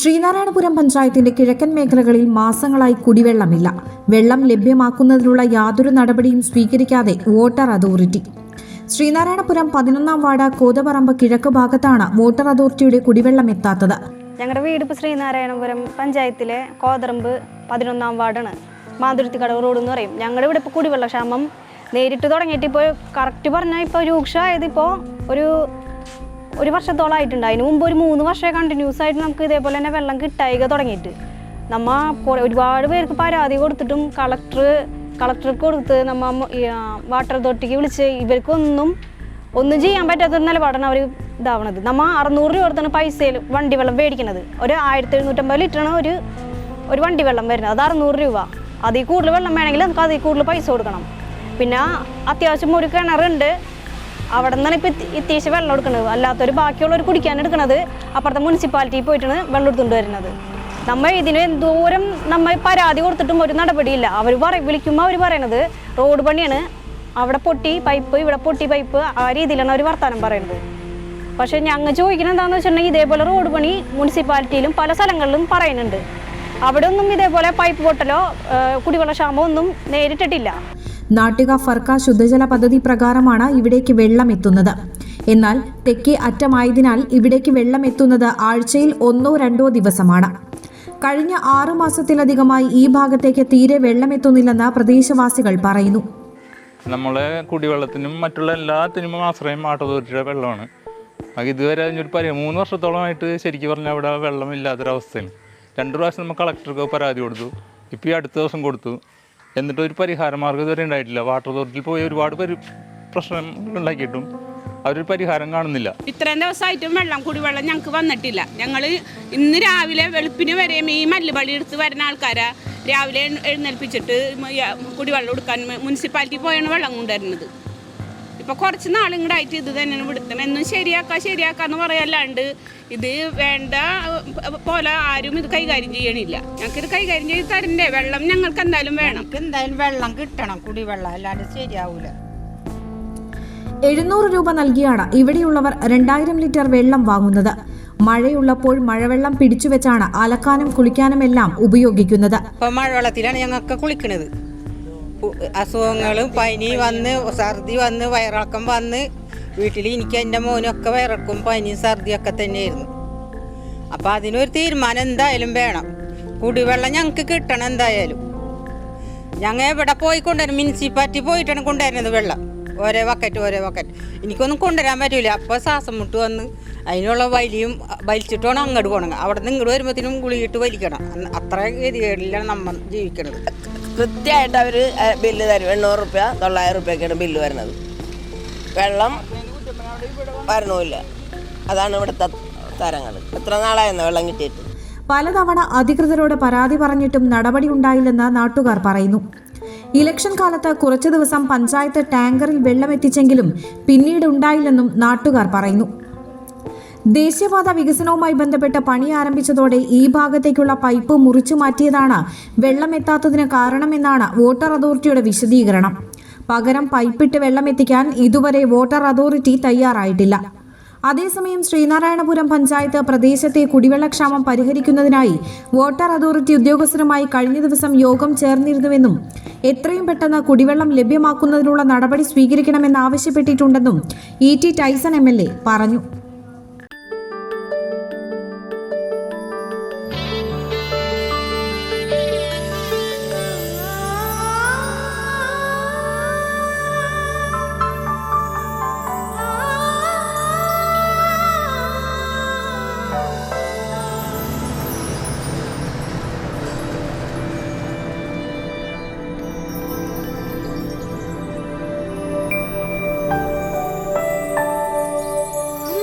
ശ്രീനാരായണപുരം പഞ്ചായത്തിന്റെ കിഴക്കൻ മേഖലകളിൽ മാസങ്ങളായി കുടിവെള്ളമില്ല. വെള്ളം ലഭ്യമാക്കുന്നതിനുള്ള യാതൊരു നടപടിയും സ്വീകരിക്കാതെ വാട്ടർ അതോറിറ്റി. ശ്രീനാരായണപുരം പതിനൊന്നാം വാർഡ് കോതപറമ്പ് കിഴക്ക് ഭാഗത്താണ് വാട്ടർ അതോറിറ്റിയുടെ കുടിവെള്ളം എത്താത്തത്. ഞങ്ങളുടെ വീട് ഇപ്പോൾ ശ്രീനാരായണപുരം പഞ്ചായത്തിലെ കോതറമ്പ് പതിനൊന്നാം വാർഡാണ്. മാതുരുത്തിക്കടവ് റോഡ് എന്ന് പറയും. ഞങ്ങളുടെ ഇവിടെ ഇപ്പോൾ കുടിവെള്ളക്ഷാമം നേരിട്ട് തുടങ്ങിയിട്ട് ഇപ്പോൾ കറക്റ്റ് പറഞ്ഞാൽ ഇപ്പോൾ രൂക്ഷമായത് ഇപ്പോൾ ഒരു ഒരു വർഷത്തോളമായിട്ടുണ്ട് അതിന് മുമ്പ് ഒരു മൂന്ന് വർഷമേ കണ്ടിന്യൂസ് ആയിട്ട് നമുക്ക് ഇതേപോലെ തന്നെ വെള്ളം കിട്ടായിക തുടങ്ങിയിട്ട്. നമ്മ ഒരുപാട് പേർക്ക് പരാതി കൊടുത്തിട്ടും കളക്ടർ കളക്ടർക്ക് കൊടുത്ത് നമ്മ വാട്ടർ അതോറിറ്റിക്ക് വിളിച്ച് ഇവർക്കൊന്നും ഒന്നും ചെയ്യാൻ പറ്റാത്തൊരു നിലപാടാണ് അവർ ഇതാവണത്. നമ്മ അറുന്നൂറ് രൂപ കൊടുത്താണ് പൈസയിൽ വണ്ടി വെള്ളം മേടിക്കുന്നത് ഒരു ആയിരത്തി എഴുന്നൂറ്റമ്പത് ലിറ്ററാണ് ഒരു ഒരു വണ്ടി വെള്ളം വരുന്നത്. അത് അറുന്നൂറ് രൂപ. അതിൽ കൂടുതൽ വെള്ളം വേണമെങ്കിൽ നമുക്ക് അതിൽ കൂടുതൽ പൈസ കൊടുക്കണം. പിന്നെ അത്യാവശ്യം ഒരു കിണറുണ്ട്. അവിടെ നിന്നാണ് ഇപ്പം ഇത്യാവശ്യം വെള്ളം എടുക്കുന്നത്. അല്ലാത്തൊരു ബാക്കിയുള്ളവർ കുടിക്കാൻ എടുക്കുന്നത് അപ്പുറത്തെ മുനിസിപ്പാലിറ്റിയിൽ പോയിട്ടാണ് വെള്ളം എടുത്തുകൊണ്ട് വരുന്നത്. നമ്മൾ ഇതിന് എന്തോരം നമ്മൾ പരാതി കൊടുത്തിട്ടും ഒരു നടപടിയില്ല. അവർ പറയും വിളിക്കുമ്പോൾ അവർ പറയണത് റോഡ് പണിയാണ്. അവിടെ പൊട്ടി പൈപ്പ് ഇവിടെ പൊട്ടി പൈപ്പ് ആ രീതിയിലാണ് അവർ വർത്തമാനം പറയുന്നത് പക്ഷേ ഞങ്ങൾ ചോദിക്കുന്നത് എന്താണെന്ന് വെച്ചിട്ടുണ്ടെങ്കിൽ ഇതേപോലെ റോഡ് പണി മുനിസിപ്പാലിറ്റിയിലും പല സ്ഥലങ്ങളിലും പറയുന്നുണ്ട്. അവിടെ ഒന്നും ഇതേപോലെ പൈപ്പ് പൊട്ടലോ കുടിവെള്ള ക്ഷാമോ ഒന്നും നേരിട്ടിട്ടില്ല. നാട്ടിക ഫർക്ക ശുദ്ധജല പദ്ധതി പ്രകാരമാണ് ഇവിടേക്ക് വെള്ളം എത്തുന്നത്. എന്നാൽ തെക്കേ അറ്റമായതിനാൽ ഇവിടേക്ക് വെള്ളം എത്തുന്നത് ആഴ്ചയിൽ ഒന്നോ രണ്ടോ ദിവസമാണ്. കഴിഞ്ഞ ആറു മാസത്തിലധികമായി ഈ ഭാഗത്തേക്ക് തീരെ വെള്ളമെത്തുന്നില്ലെന്ന് പ്രദേശവാസികൾ പറയുന്നു. നമ്മളെ കുടിവെള്ളത്തിനും മറ്റുള്ള എല്ലാത്തിനും ആശ്രയം ആട്ടതോറ്റിയുടെ വെള്ളമാണ്. ഇതുവരെ അതിനൊരു പരി മൂന്ന് വർഷത്തോളമായിട്ട് ശരിക്കും പറഞ്ഞാൽ അവിടെ വെള്ളമില്ലാത്തൊരവസ്ഥയാണ്. രണ്ട് പ്രാവശ്യം നമ്മൾ കളക്ടർക്ക് പരാതി കൊടുത്തു. ഇപ്പോൾ ഈ അടുത്ത ദിവസം കൊടുത്തു. എന്നിട്ട് ഒരു പരിഹാര മാർഗം ഇതുവരെ ഉണ്ടായിട്ടില്ല. വാട്ടർ അതോറിറ്റിയിൽ പോയി ഒരുപാട് പേര് പ്രശ്നം ഉണ്ടാക്കിയിട്ടും അവരൊരു പരിഹാരം കാണുന്നില്ല. ഇത്രയും ദിവസമായിട്ടും വെള്ളം കുടിവെള്ളം ഞങ്ങൾക്ക് വന്നിട്ടില്ല. ഞങ്ങൾ ഇന്ന് രാവിലെ വെളുപ്പിന് വരെ ഈ മല്ലുപള്ളി എടുത്ത് വരുന്ന ആൾക്കാരാ. രാവിലെ എഴ് എഴുന്നേൽപ്പിച്ചിട്ട് കുടിവെള്ളം കൊടുക്കാൻ മുനിസിപ്പാലിറ്റി പോയാണ് വെള്ളം കൊണ്ടുവരുന്നത്. ഇപ്പൊ കുറച്ച് നാളിങ്ങടായിട്ട് ഇത് തന്നെയാണ് വിടുത്തണം. എന്നും ശരിയാക്കാ ശരിയാക്കാന്ന് പറയല്ലാണ്ട് ഇത് വേണ്ട പോലെ ആരും ഇത് കൈകാര്യം ചെയ്യണില്ല. ഞങ്ങൾക്ക് ഇത് കൈകാര്യം ചെയ്ത് തരണ്ടേ. വെള്ളം ഞങ്ങൾക്ക് എന്തായാലും വേണം. എന്തായാലും വെള്ളം കിട്ടണം കുടി വെള്ളം അല്ലാണ്ട് ശരിയാവൂല. എഴുന്നൂറ് രൂപ നൽകിയാണ് ഇവിടെയുള്ളവർ രണ്ടായിരം ലിറ്റർ വെള്ളം വാങ്ങുന്നത്. മഴയുള്ളപ്പോൾ മഴവെള്ളം പിടിച്ചുവെച്ചാണ് അലക്കാനും കുളിക്കാനും എല്ലാം ഉപയോഗിക്കുന്നത്. ഇപ്പൊ മഴവെള്ളത്തിലാണ് ഞങ്ങൾക്ക് കുളിക്കണത്. ഉ- അസുഖങ്ങളും പനി വന്ന് ഛർദി വന്ന് വയറിളക്കം വന്ന് വീട്ടിൽ എനിക്ക് എന്റെ മോനൊക്കെ വയറിളക്കും പനിയും ഛർദിയൊക്കെ തന്നെയായിരുന്നു. അപ്പം അതിനൊരു തീരുമാനം എന്തായാലും വേണം. കുടിവെള്ളം ഞങ്ങൾക്ക് കിട്ടണം എന്തായാലും. ഞങ്ങൾ എവിടെ പോയി കൊണ്ടുവരും? മുനിസിപ്പാലിറ്റി പോയിട്ടാണ് കൊണ്ടുവരുന്നത് വെള്ളം. ഓരോ ബക്കറ്റ് ഓരോ ബക്കറ്റ് എനിക്കൊന്നും കൊണ്ടുവരാൻ പറ്റൂല. അപ്പോൾ ശ്വാസം മുട്ട് വന്ന് അതിനുള്ള വലിയും വലിച്ചിട്ട് വേണം അങ്ങോട്ട് പോകണം അവിടെ നിന്ന് ഇങ്ങോട്ട് വരുമ്പോഴത്തേനും ഗുളിയിട്ട് വലിക്കണം. അത്ര ഗതികേടിലാണ് നമ്മൾ ജീവിക്കുന്നത് കൃത്യമായിട്ട് അവർ ബില്ല് തരും. എണ്ണൂറ് റുപ്യ തൊള്ളായിരം റുപ്യക്കാണ് ബില്ല് വരുന്നത്. വെള്ളം വരണമില്ല അതാണ് ഇവിടുത്തെ തരങ്ങൾ എത്ര നാളായിരുന്നു വെള്ളം കിട്ടിയിട്ട്. പലതവണ അധികൃതരോട് പരാതി പറഞ്ഞിട്ടും നടപടി ഉണ്ടായില്ലെന്ന് നാട്ടുകാർ പറയുന്നു. ഇലക്ഷൻ കാലത്ത് കുറച്ചു ദിവസം പഞ്ചായത്ത് ടാങ്കറിൽ വെള്ളമെത്തിച്ചെങ്കിലും പിന്നീട് ഉണ്ടായില്ലെന്നും നാട്ടുകാർ പറയുന്നു. ദേശീയപാത വികസനവുമായി ബന്ധപ്പെട്ട് പണി ആരംഭിച്ചതോടെ ഈ ഭാഗത്തേക്കുള്ള പൈപ്പ് മുറിച്ചു മാറ്റിയതാണ് വെള്ളമെത്താത്തതിന് കാരണമെന്നാണ് വോട്ടർ അതോറിറ്റിയുടെ വിശദീകരണം. പകരം പൈപ്പിട്ട് വെള്ളമെത്തിക്കാൻ ഇതുവരെ വോട്ടർ അതോറിറ്റി തയ്യാറായിട്ടില്ല. അതേസമയം ശ്രീനാരായണപുരം പഞ്ചായത്ത് പ്രദേശത്തെ കുടിവെള്ളക്ഷാമം പരിഹരിക്കുന്നതിനായി വാട്ടർ അതോറിറ്റി ഉദ്യോഗസ്ഥരുമായി കഴിഞ്ഞ ദിവസം യോഗം ചേർന്നിരുന്നുവെന്നും എത്രയും പെട്ടെന്ന് കുടിവെള്ളം ലഭ്യമാക്കുന്നതിനുള്ള നടപടി സ്വീകരിക്കണമെന്ന് ആവശ്യപ്പെട്ടിട്ടുണ്ടെന്നും ഇ ടി ടൈസൺ എം പറഞ്ഞു.